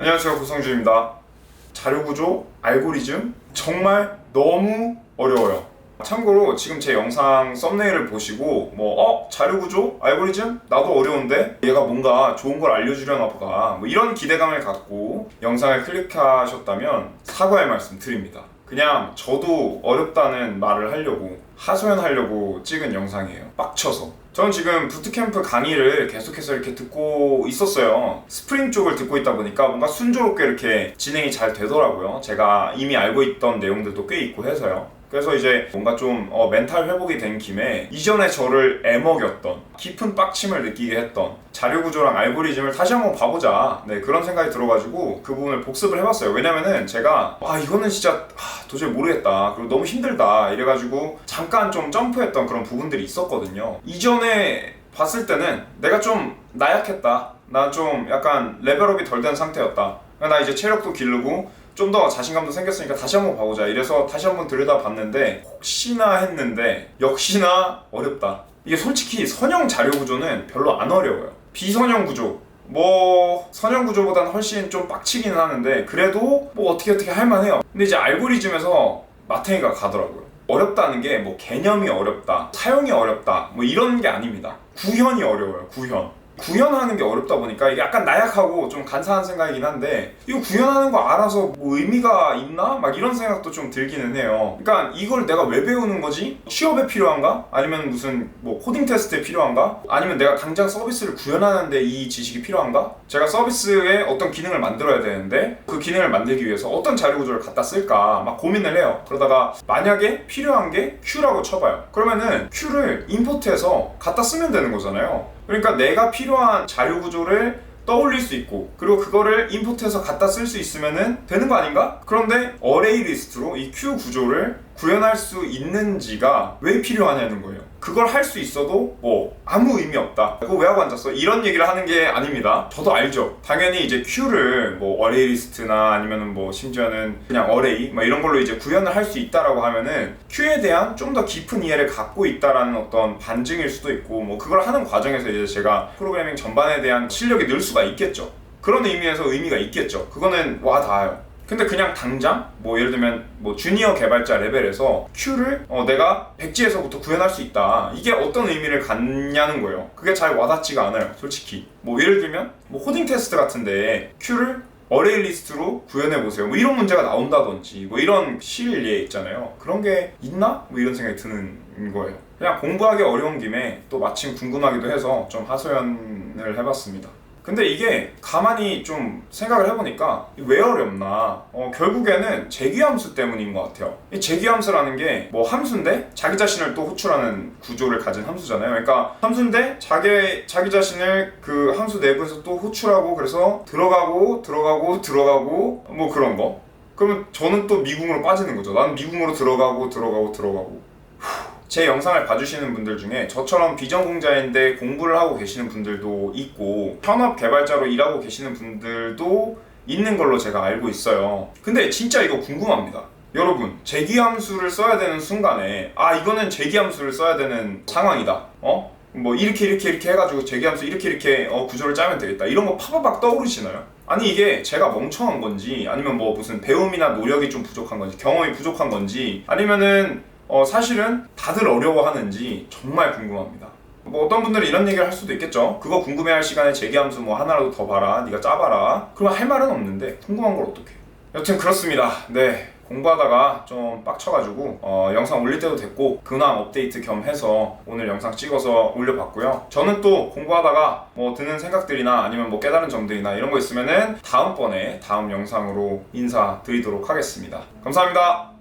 안녕하세요 고성주입니다. 자료구조, 알고리즘 정말 너무 어려워요. 참고로 지금 제 영상 썸네일을 보시고 뭐 어? 자료구조? 알고리즘? 나도 어려운데? 얘가 뭔가 좋은 걸 알려주려나 보다 뭐 이런 기대감을 갖고 영상을 클릭하셨다면 사과의 말씀 드립니다. 그냥 저도 어렵다는 말을 하려고 하소연하려고 찍은 영상이에요. 빡쳐서. 저는 지금 부트캠프 강의를 계속해서 이렇게 듣고 있었어요. 스프링 쪽을 듣고 있다 보니까 뭔가 순조롭게 이렇게 진행이 잘 되더라고요. 제가 이미 알고 있던 내용들도 꽤 있고 해서요. 그래서 이제 뭔가 좀 어, 멘탈 회복이 된 김에 이전에 저를 애먹였던 깊은 빡침을 느끼게 했던 자료 구조랑 알고리즘을 다시 한번 봐보자. 네 그런 생각이 들어가지고 그 부분을 복습을 해봤어요. 왜냐면은 제가 아 이거는 진짜 아, 도저히 모르겠다. 그리고 너무 힘들다. 이래가지고 잠깐 좀 점프했던 그런 부분들이 있었거든요. 이전에 봤을 때는 내가 좀 나약했다. 나 좀 약간 레벨업이 덜 된 상태였다. 나 이제 체력도 기르고 좀 더 자신감도 생겼으니까 다시 한번 봐보자. 이래서 다시 한번 들여다 봤는데 혹시나 했는데 역시나 어렵다. 이게 솔직히 선형 자료 구조는 별로 안 어려워요. 비선형 구조. 뭐 선형 구조보다는 훨씬 좀 빡치기는 하는데 그래도 뭐 어떻게 어떻게 할만해요. 근데 이제 알고리즘에서 마탱이가 가더라고요. 어렵다는 게 뭐 개념이 어렵다 사용이 어렵다 뭐 이런 게 아닙니다. 구현이 어려워요 구현 구현하는 게 어렵다 보니까 약간 나약하고 좀 간사한 생각이긴 한데 이거 구현하는 거 알아서 뭐 의미가 있나? 막 이런 생각도 좀 들기는 해요. 그러니까 이걸 내가 왜 배우는 거지? 취업에 필요한가? 아니면 무슨 뭐 코딩 테스트에 필요한가? 아니면 내가 당장 서비스를 구현하는데 이 지식이 필요한가? 제가 서비스에 어떤 기능을 만들어야 되는데 그 기능을 만들기 위해서 어떤 자료 구조를 갖다 쓸까 막 고민을 해요. 그러다가 만약에 필요한 게 Q라고 쳐봐요. 그러면은 Q를 임포트해서 갖다 쓰면 되는 거잖아요. 그러니까 내가 필요한 자료 구조를 떠올릴 수 있고 그리고 그거를 인풋해서 갖다 쓸 수 있으면은 되는 거 아닌가? 그런데 어레이 리스트로 이 Q 구조를 구현할 수 있는지가 왜 필요하냐는 거예요. 그걸 할 수 있어도 뭐 아무 의미 없다. 그거 왜 하고 앉았어? 이런 얘기를 하는 게 아닙니다. 저도 알죠. 당연히 이제 Q를 뭐 어레이 리스트나 아니면은 뭐 심지어는 그냥 어레이 뭐 이런 걸로 이제 구현을 할 수 있다라고 하면은 Q에 대한 좀 더 깊은 이해를 갖고 있다라는 어떤 반증일 수도 있고 뭐 그걸 하는 과정에서 이제 제가 프로그래밍 전반에 대한 실력이 늘 수가 있겠죠. 그런 의미에서 의미가 있겠죠. 그거는 와 닿아요. 근데 그냥 당장 뭐 예를 들면 뭐 주니어 개발자 레벨에서 Q를 어 내가 백지에서부터 구현할 수 있다. 이게 어떤 의미를 갖냐는 거예요. 그게 잘 와닿지가 않아요 솔직히. 뭐 예를 들면 뭐 코딩 테스트 같은데 Q를 어레이 리스트로 구현해 보세요. 뭐 이런 문제가 나온다든지 뭐 이런 실예 있잖아요. 그런 게 있나? 뭐 이런 생각이 드는 거예요. 그냥 공부하기 어려운 김에 또 마침 궁금하기도 해서 좀 하소연을 해봤습니다 근데 이게 가만히 좀 생각을 해보니까 왜 어렵나? 어, 결국에는 재귀함수 때문인 것 같아요. 이 재귀함수라는 게 뭐 함수인데? 자기 자신을 또 호출하는 구조를 가진 함수잖아요. 그러니까 함수인데 자기, 자기 자신을 그 함수 내부에서 또 호출하고 그래서 들어가고 들어가고 들어가고 뭐 그런 거. 그러면 저는 또 미궁으로 빠지는 거죠. 나는 미궁으로 들어가고 들어가고 들어가고 제 영상을 봐주시는 분들 중에 저처럼 비전공자인데 공부를 하고 계시는 분들도 있고 현업 개발자로 일하고 계시는 분들도 있는 걸로 제가 알고 있어요. 근데 진짜 이거 궁금합니다. 여러분, 재기함수를 써야 되는 순간에 아 이거는 재기함수를 써야 되는 상황이다. 어? 뭐 이렇게 이렇게 이렇게 해가지고 재기함수 이렇게 이렇게 어, 구조를 짜면 되겠다. 이런 거 파바박 떠오르시나요? 아니 이게 제가 멍청한 건지 아니면 뭐 무슨 배움이나 노력이 좀 부족한 건지 경험이 부족한 건지 아니면은 어, 사실은 다들 어려워하는지 정말 궁금합니다. 뭐 어떤 분들은 이런 얘기를 할 수도 있겠죠. 그거 궁금해할 시간에 재기함수 뭐 하나라도 더 봐라, 네가 짜봐라. 그러면 할 말은 없는데 궁금한 걸 어떻게? 여튼 그렇습니다. 네. 공부하다가 좀 빡쳐가지고 어, 영상 올릴 때도 됐고 근황 업데이트 겸 해서 오늘 영상 찍어서 올려봤고요. 저는 또 공부하다가 뭐 드는 생각들이나 아니면 뭐 깨달은 점들이나 이런 거 있으면은 다음번에 다음 영상으로 인사드리도록 하겠습니다. 감사합니다.